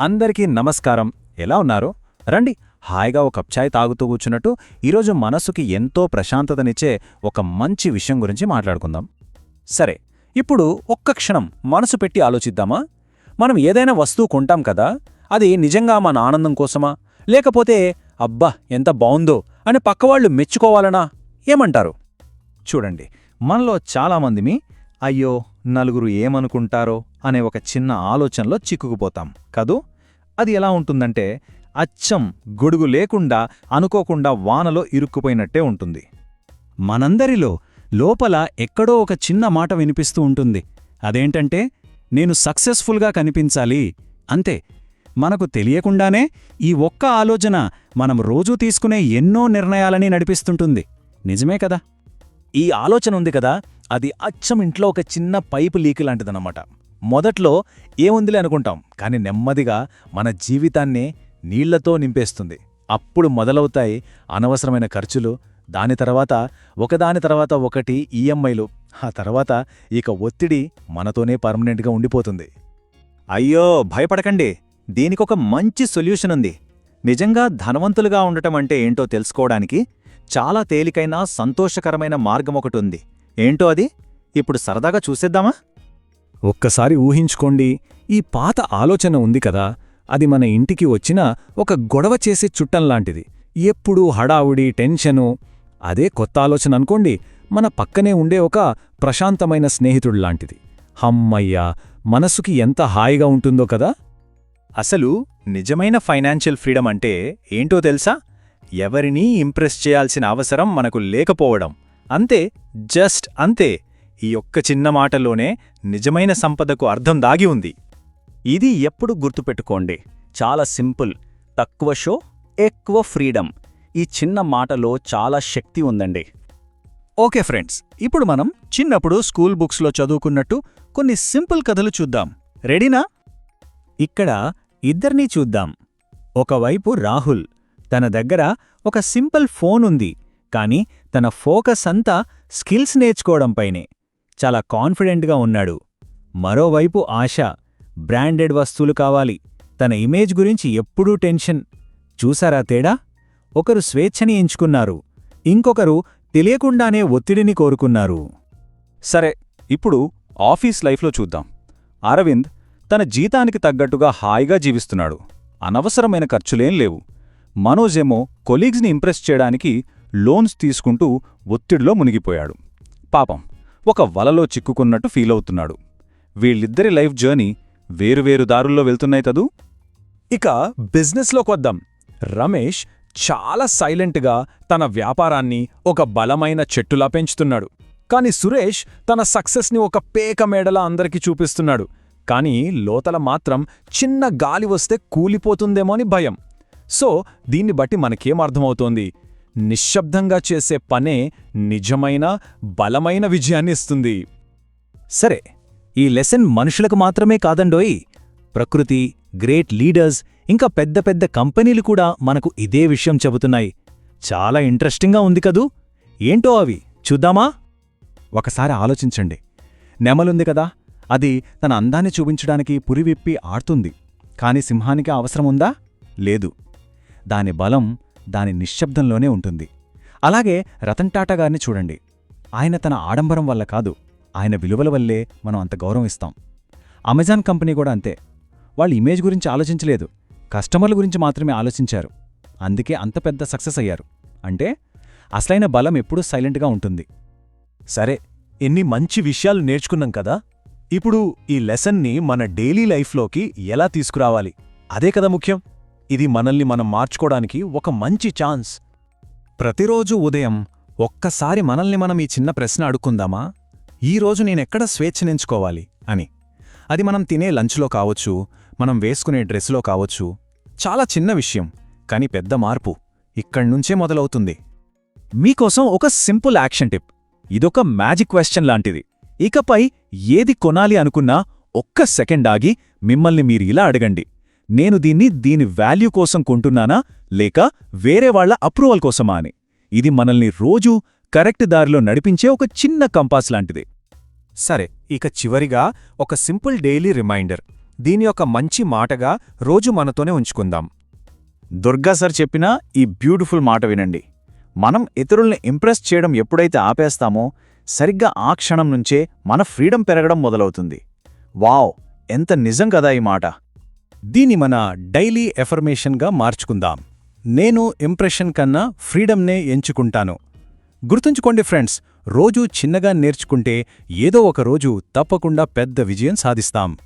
అందరికీ నమస్కారం. ఎలా ఉన్నారు? రండి హాయిగా ఒక కప్ చాయ్ తాగుతూ కూర్చున్నట్టు ఈరోజు మనసుకి ఎంతో ప్రశాంతతనిచ్చే ఒక మంచి విషయం గురించి మాట్లాడుకుందాం. సరే ఇప్పుడు ఒక్క క్షణం మనసు పెట్టి ఆలోచిద్దామా? మనం ఏదైనా వస్తువు కొంటాం కదా అది నిజంగా మన ఆనందం కోసమా? లేకపోతే అబ్బా ఎంత బావుందో అని పక్కవాళ్ళు మెచ్చుకోవాలనా? ఏమంటారు? చూడండి మనలో చాలామందిమి అయ్యో నలుగురు ఏమనుకుంటారో అనే ఒక చిన్న ఆలోచనలో చిక్కుకుపోతాం. కదూ? అది ఎలా ఉంటుందంటే అచ్చం గొడుగు లేకుండా అనుకోకుండా వానలో ఇరుక్కుపోయినట్టే ఉంటుంది. మనందరిలో లోపల ఎక్కడో ఒక చిన్న మాట వినిపిస్తూ ఉంటుంది. అదేంటంటే నేను సక్సెస్ఫుల్గా కనిపించాలి. అంతే. మనకు తెలియకుండానే ఈ ఒక్క ఆలోచన మనం రోజూ తీసుకునే ఎన్నో నిర్ణయాలని నడిపిస్తుంటుంది. నిజమే కదా? ఈ ఆలోచన ఉంది కదా అది అచ్చం ఇంట్లో ఒక చిన్న పైపు లీక్ లాంటిదన్నమాట. మొదట్లో ఏముందిలే అనుకుంటాం కానీ నెమ్మదిగా మన జీవితాన్నే నీళ్ళతో నింపేస్తుంది. అప్పుడు మొదలవుతాయి అనవసరమైన ఖర్చులు దాని తర్వాత ఒకదాని తర్వాత ఒకటి ఈఎంఐలు ఆ తర్వాత ఇక ఒత్తిడి మనతోనే పర్మనెంట్గా ఉండిపోతుంది. అయ్యో భయపడకండి. దీనికొక మంచి సొల్యూషన్ ఉంది. నిజంగా ధనవంతులుగా ఉండటం అంటే ఏంటో తెలుసుకోవడానికి చాలా తేలికైన సంతోషకరమైన మార్గం ఒకటి ఉంది ఏంటో అది? ఇప్పుడు సరదాగా చూసేద్దామా? ఒక్కసారి ఊహించుకోండి ఈ పాత ఆలోచన ఉంది కదా అది మన ఇంటికి వచ్చిన ఒక గొడవ చేసే చుట్టంలాంటిది ఎప్పుడూ హడావుడి టెన్షను. అదే కొత్త ఆలోచన అనుకోండి మన పక్కనే ఉండే ఒక ప్రశాంతమైన స్నేహితుడులాంటిది హమ్మయ్యా మనసుకి ఎంత హాయిగా ఉంటుందో కదా! అసలు నిజమైన ఫైనాన్షియల్ ఫ్రీడమ్ అంటే ఏంటో తెలుసా? ఎవరినీ ఇంప్రెస్ చేయాల్సిన అవసరం మనకు లేకపోవడం. అంతే జస్ట్ అంతే. ఈ ఒక్క చిన్న మాటలోనే నిజమైన సంపదకు అర్థం దాగి ఉంది. ఇది ఎప్పుడు గుర్తుపెట్టుకోండి. చాలా సింపుల్ తక్కువ షో ఎక్కువ ఫ్రీడమ్. ఈ చిన్న మాటలో చాలా శక్తి ఉందండి. ఓకే ఫ్రెండ్స్ ఇప్పుడు మనం చిన్నప్పుడు స్కూల్ బుక్స్లో చదువుకున్నట్టు కొన్ని సింపుల్ కథలు చూద్దాం. రెడీనా? ఇక్కడ ఇద్దర్నీ చూద్దాం. ఒకవైపు రాహుల్ తన దగ్గర ఒక సింపుల్ ఫోన్ ఉంది. కాని తన ఫోకస్ అంతా స్కిల్స్ నేర్చుకోవడంపైనే చాలా కాన్ఫిడెంట్గా ఉన్నాడు. మరోవైపు ఆశ బ్రాండెడ్ వస్తువులు కావాలి. తన ఇమేజ్ గురించి ఎప్పుడూ టెన్షన్. చూసారా తేడా? ఒకరు స్వేచ్ఛని ఎంచుకున్నారు. ఇంకొకరు తెలియకుండానే ఒత్తిడిని కోరుకున్నారు. సరే ఇప్పుడు ఆఫీస్ లైఫ్లో చూద్దాం. అరవింద్ తన జీతానికి తగ్గట్టుగా హాయిగా జీవిస్తున్నాడు. అనవసరమైన ఖర్చులేం లేవు. మనోజేమో కొలీగ్స్ని ఇంప్రెస్ చేయడానికి లోన్స్ తీసుకుంటూ ఒత్తిడిలో మునిగిపోయాడు. పాపం. ఒక వలలో చిక్కుకున్నట్టు ఫీలవుతున్నాడు వీళ్ళిద్దరి లైఫ్ జర్నీ వేరువేరు దారుల్లో వెళ్తున్నాయి తదు? ఇక బిజినెస్లోకొద్దాం రమేష్ చాలా సైలెంట్గా తన వ్యాపారాన్ని ఒక బలమైన చెట్టులా పెంచుతున్నాడు. కాని సురేష్ తన సక్సెస్ని ఒక పేక మేడలా అందరికీ చూపిస్తున్నాడు. కాని లోతల మాత్రం చిన్న గాలి వస్తే కూలిపోతుందేమో అని భయం. సో దీన్ని బట్టి మనకేం అర్థమవుతోంది? నిశ్శబ్దంగా చేసే పనే నిజమైన బలమైన విజయాన్ని ఇస్తుంది. సరే ఈ లెసన్ మనుషులకు మాత్రమే కాదండోయ్. ప్రకృతి గ్రేట్ లీడర్స్ ఇంకా పెద్ద పెద్ద కంపెనీలు కూడా మనకు ఇదే విషయం చెబుతున్నాయి. చాలా ఇంట్రెస్టింగ్గా ఉంది కదూ? ఏంటో అవి? చూద్దామా? ఒకసారి ఆలోచించండి. నెమలుంది కదా అది తన అందాన్ని చూపించడానికి పురివిప్పి ఆడుతుంది. కాని సింహానికి అవసరముందా లేదు. దాని బలం దాని నిశ్శబ్దంలోనే ఉంటుంది. అలాగే రతన్ టాటా గారిని చూడండి. ఆయన తన ఆడంబరం వల్ల కాదు ఆయన విలువల వల్లే మనం అంత గౌరవిస్తాం అమెజాన్ కంపెనీ కూడా అంతే. వాళ్ళు ఇమేజ్ గురించి ఆలోచించలేదు. కస్టమర్ల గురించి మాత్రమే ఆలోచించారు. అందుకే అంత పెద్ద సక్సెస్ అయ్యారు. అంటే అసలైన బలం ఎప్పుడూ సైలెంట్గా ఉంటుంది. సరే ఎన్ని మంచి విషయాలు నేర్చుకున్నాం కదా? ఇప్పుడు ఈ లెసన్ని మన డైలీ లైఫ్లోకి ఎలా తీసుకురావాలి? అదే కదా ముఖ్యం. ఇది మనల్ని మనం మార్చుకోవడానికి ఒక మంచి ఛాన్స్. ప్రతిరోజు ఉదయం ఒక్కసారి మనల్ని మనం ఈ చిన్న ప్రశ్న అడుక్కుందామా? ఈరోజు నేనెక్కడ స్వేచ్ఛనించుకోవాలి అని. అది మనం తినే లంచ్లో కావచ్చు మనం వేసుకునే డ్రెస్లో కావచ్చు చాలా చిన్న విషయం కాని పెద్ద మార్పు ఇక్కడ్నుంచే మొదలవుతుంది. మీకోసం ఒక సింపుల్ యాక్షన్ టిప్. ఇదొక మ్యాజిక్ క్వశ్చన్ లాంటిది. ఇకపై ఏది కొనాలి అనుకున్నా ఒక్క సెకండ్ ఆగి మిమ్మల్ని మీరు ఇలా అడగండి. నేను దీన్ని దీని వాల్యూ కోసం కొంటున్నానా? లేక వేరే వాళ్ళ అప్రూవల్ కోసమా అని? ఇది మనల్ని రోజూ కరెక్ట్ దారిలో నడిపించే ఒక చిన్న కంపాస్ లాంటిది. సరే ఇక చివరిగా ఒక సింపుల్ డైలీ రిమైండర్. దీని యొక్క మంచి మాటగా రోజు మనతోనే ఉంచుకుందాం. దుర్గా సార్ చెప్పిన ఈ బ్యూటిఫుల్ మాట వినండి. మనం ఇతరుల్ని ఇంప్రెస్ చేయడం ఎప్పుడైతే ఆపేస్తామో సరిగ్గా ఆ క్షణం నుంచే మన ఫ్రీడమ్ పెరగడం మొదలవుతుంది. వావ్ ఎంత నిజం కదా ఈ మాట. దీని మన డైలీ ఎఫర్మేషన్గా మార్చుకుందాం. నేను ఇంప్రెషన్ కన్నా ఫ్రీడమ్నే ఎంచుకుంటాను. గుర్తుంచుకోండి ఫ్రెండ్స్ రోజూ చిన్నగా నేర్చుకుంటే ఏదో ఒక రోజు తప్పకుండా పెద్ద విజయం సాధిస్తాం.